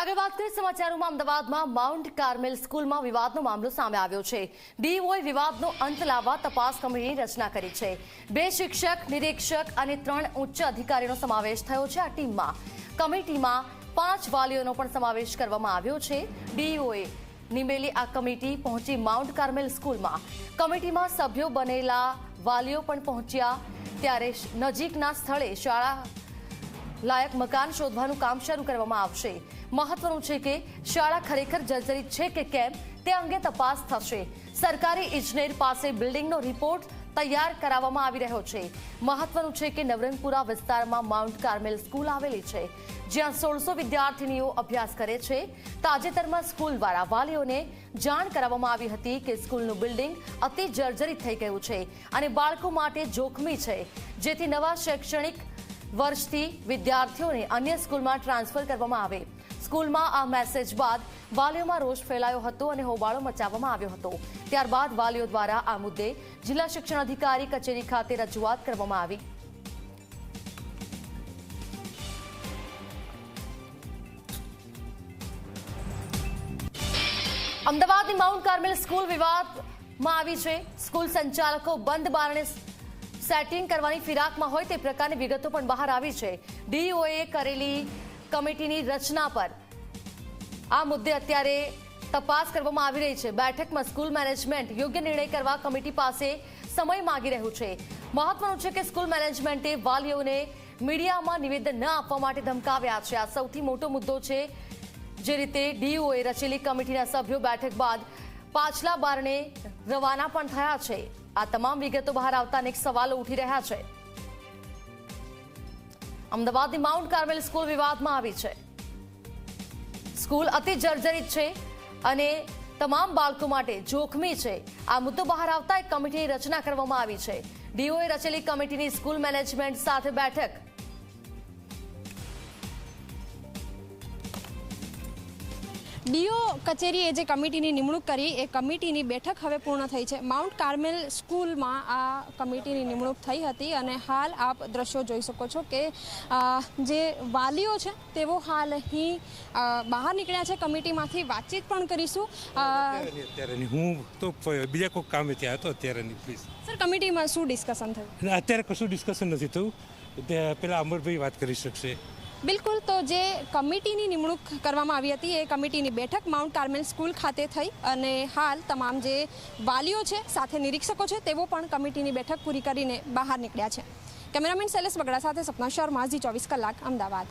આગળ વાત કરીએ સમાચારોમાં અમદાવાદમાં માઉન્ટ કાર્મેલ સ્કૂલમાં વિવાદનો મામલો સામે આવ્યો છે. ડીઓએ વિવાદનો અંત લાવવા તપાસ કમિટીની રચના કરી છે. બે શિક્ષક, નિરીક્ષક અને ત્રણ ઉચ્ચ અધિકારીનો સમાવેશ થયો છે આ ટીમમાં. કમિટીમાં પાંચ વાલીઓનો પણ સમાવેશ કરવામાં આવ્યો છે. ડીઓએ નિમેલી આ કમિટી પહોંચી માઉન્ટ કાર્મેલ સ્કૂલમાં. કમિટીમાં સભ્યો બનેલા વાલીઓ પણ પહોંચ્યા. ત્યારે નજીકના સ્થળે શાળા લાયક મકાન શોધવાનું કામ શરૂ કરવામાં આવશે. મહત્વનું છે કે શાળા ખરેખર જર્જરિત છે કે કેમ તે અંગે તપાસ થશે. સરકારી ઇજનેર પાસે બિલ્ડિંગનો રિપોર્ટ તૈયાર કરાવવામાં આવી રહ્યો છે. મહત્વનું છે કે નવરંગપુરા વિસ્તારમાં માઉન્ટ કાર્મેલ સ્કૂલ આવેલી છે, જ્યાં સોળસો વિદ્યાર્થીનીઓ અભ્યાસ કરે છે. તાજેતરમાં સ્કૂલ દ્વારા વાલીઓને જાણ કરાવવામાં આવી હતી કે સ્કૂલનું બિલ્ડિંગ અતિ જર્જરિત થઈ ગયું છે અને બાળકો માટે જોખમી છે, જેથી નવા શૈક્ષણિક વર્ષથી વિદ્યાર્થીઓને અન્ય સ્કૂલમાં ટ્રાન્સફર કરવામાં આવે. સ્કૂલમાં આ મેસેજ બાદ વાલીઓમાં રોષ ફેલાયો હતો અને હોબાળો મચાવવામાં આવ્યો હતો. ત્યારબાદ વાલીઓ દ્વારા આ મુદ્દે જિલ્લા શિક્ષણ અધિકારી કચેરી ખાતે રજૂઆત કરવામાં આવી. અમદાવાદની માઉન્ટ કાર્મેલ સ્કૂલ વિવાદમાં આવી છે. સ્કૂલ સંચાલકો બંધ બારણે સેટિંગ કરવાની ફિરાકમાં હોય તે પ્રકારની વિગતો પણ બહાર આવી છે. ડીઓએ કરેલી કમિટીની રચના પર આ મુદ્દે અત્યારે તપાસ કરવામાં આવી રહી છે. બેઠકમાં સ્કૂલ મેનેજમેન્ટ યોગ્ય નિર્ણય કરવા કમિટી પાસે સમય માંગી રહ્યું છે. મહત્વનું છે કે સ્કૂલ મેનેજમેન્ટે વાલીઓને મીડિયામાં નિવેદન ન આપવા માટે ધમકાવ્યા છે. આ સૌથી મોટો મુદ્દો છે જે રીતે ડીઓએ રચેલી કમિટીના સભ્યો બેઠક બાદ પાછલા બારણે રવાના પણ થયા છે. આ તમામ વિગતો બહાર આવતા અનેક સવાલો ઉઠી રહ્યા છે. અમદાવાદની માઉન્ટ કાર્મેલ સ્કૂલ વિવાદમાં આવી છે. સ્કૂલ અતિ જર્જરિત છે અને તમામ બાળકો માટે જોખમી છે. આ મુદ્દો બહાર આવતા એક કમિટીની રચના કરવામાં આવી છે. ડીઓએ રચેલી કમિટીની સ્કૂલ મેનેજમેન્ટ સાથે બેઠક ડીઓ કચેરીએ જે કમિટીની નિમણૂક કરી એ કમિટીની બેઠક હવે પૂર્ણ થઈ છે. માઉન્ટ કાર્મેલ સ્કૂલમાં આ કમિટીની નિમણૂક થઈ હતી અને હાલ આપ દ્રશ્યો જોઈ શકો છો કે જે વાલીઓ છે તેઓ હાલ અહીં બહાર નીકળ્યા છે. કમિટીમાંથી વાતચીત પણ કરીશું. અત્યારે. હું તો બીજા કોઈ કામે ત્યાં હતો અત્યારે પ્લીઝ સર કમિટીમાં શું ડિસ્કશન થયું? અત્યારે કશું ડિસ્કશન નથી થયું. પેલા અમરભાઈ વાત કરી શકશે. બિલકુલ, તો જે કમિટીની નિમણૂક કરવામાં આવી હતી, એ કમિટીની બેઠક માઉન્ટ કાર્મેલ સ્કૂલ ખાતે થઈ અને હાલ તમામ જે વાલીઓ છે, સાથે નિરીક્ષકો છે, તેઓ પણ કમિટીની બેઠક પૂરી કરીને બહાર નીકળ્યા છે. કેમેરામેન શૈલેષ બગડા સાથે સપના શર્મા, ઝી ચોવીસ કલાક, અમદાવાદ.